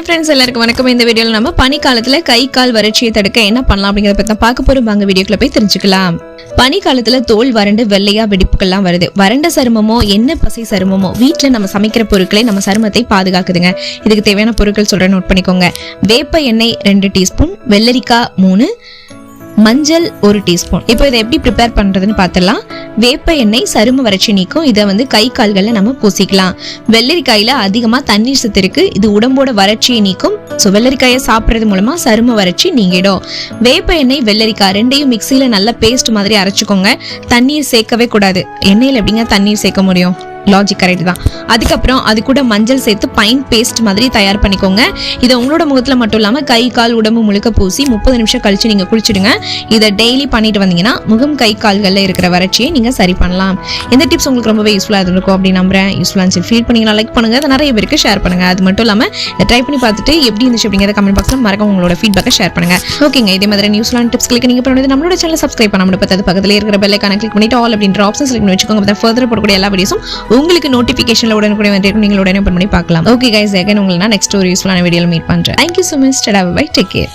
Hi friends எல்லாருக்கும் வணக்கம். இந்த வீடியோவில் நம்ம பனிக்காலத்தில் கை கால் வறட்சியை தடுக்க என்ன பண்ணலாம் அப்படிங்கிறத பற்றி தான் பார்க்க போகிறோம் வாங்க வீடியோக்குள்ள போய் தெரிஞ்சுக்கலாம். பனிக்காலத்தில் தோல் வறண்டு வெள்ளையா வெடிப்புகள்லாம் வருது. வறண்ட சருமமோ என்ன பசை சருமமோ வீட்டில் நம்ம சமைக்கிற பொருட்களை நம்ம சருமத்தை பாதுகாக்குதுங்க. இதுக்கு தேவையான பொருட்கள் சொல்கிறேன் நோட் பண்ணிக்கோங்க. வேப்ப எண்ணெய் ரெண்டு டீஸ்பூன் வெள்ளரிக்காய் மூணு மஞ்சள் ஒரு டீஸ்பூன். இப்போ இதை எப்படி ப்ரிப்பேர் பண்ணுறதுன்னு பார்த்துலாம் வேப்ப எண்ணெய் சரும வறட்சி நீக்கும். இதை வந்து கை கால்களில் நம்ம பூசிக்கலாம். வெள்ளரிக்காயில் அதிகமாக தண்ணீர் சத்து இருக்கு இது உடம்போட வறட்சியை நீக்கும். ஸோ வெள்ளரிக்காயை சாப்பிட்றது மூலமாக சரும வறட்சி நீங்கிடும். வேப்ப எண்ணெய் வெள்ளரிக்காய் ரெண்டையும் மிக்சியில் நல்லா பேஸ்ட் மாதிரி அரைச்சிக்கோங்க. தண்ணீர் சேர்க்கவே கூடாது. எண்ணெயில் எப்படிங்க தண்ணீர் சேர்க்க முடியும்? லாஜிக் கரெக்ட் தான். அதுக்கப்புறம் அது கூட மஞ்சள் சேர்த்து பைன் பேஸ்ட் மாதிரி தயார் பண்ணிக்கோங்க. இதை உங்களோட முகத்தில் மட்டும் இல்லாமல் கை கால் உடம்பு முழுக்க பூசி முப்பது நிமிஷம் கழிச்சு நீங்கள் குளிச்சுடுங்க. இதை டெய்லி பண்ணிட்டு வந்தீங்கன்னா முகம் கை கால்களில் இருக்கிற வறட்சியை நீங்கள் சரி பண்ணலாம். இந்த டிப்ஸ் உங்களுக்கு ரொம்பவே யூஸ்ஃபுல்லாக இருந்திருக்கும் அப்படின்னு நம்புறேன். யூஸ்ஃபுல்லாக ஃபீல் பண்ணீங்கன்னா லைக் பண்ணுங்கள் அதை நிறைய பேருக்கு ஷேர் பண்ணுங்கள் அது மட்டும் இல்லாமல் இதை ட்ரை பண்ணி பார்த்துட்டு எப்படி இருந்துச்சு அப்படிங்கிறத கமெண்ட் பாக்ஸில் மறக்க உங்களோட ஃபீட்பேக்கை ஷேர் பண்ணுங்க. ஓகேங்க இதே மாதிரி நியூஸ்லாண்ட் டிப்ஸ் கிளிக் நீங்கள் பண்ணுறது நம்மளோட சேனல் சப்ஸ்கிரைப் பண்ண முடியாது அது பக்கத்தில் இருக்கிற பெல்லைக்கான கிளிக் பண்ணிட்டு ஆல் அப்படின்ற ஆப்ஷன் செலக்ட் பண்ணி வச்சுக்கோங்க. ஃபர்தர் போடக்கூடிய எல்லா வீடியோஸும் உங்களுக்கு நோட்டிஃபிகேஷன்ல உடனுக்குடைய வந்து நீங்கள் உடனே பண்ணி பார்க்கலாம். ஓகே கைஸ் எகன் உங்களை நான் நெக்ஸ்ட் ஒரு யூஸ்ஃபுல்லான வீடியோவில் மீட் பண்ணுறேன் thank you so much tata bye take care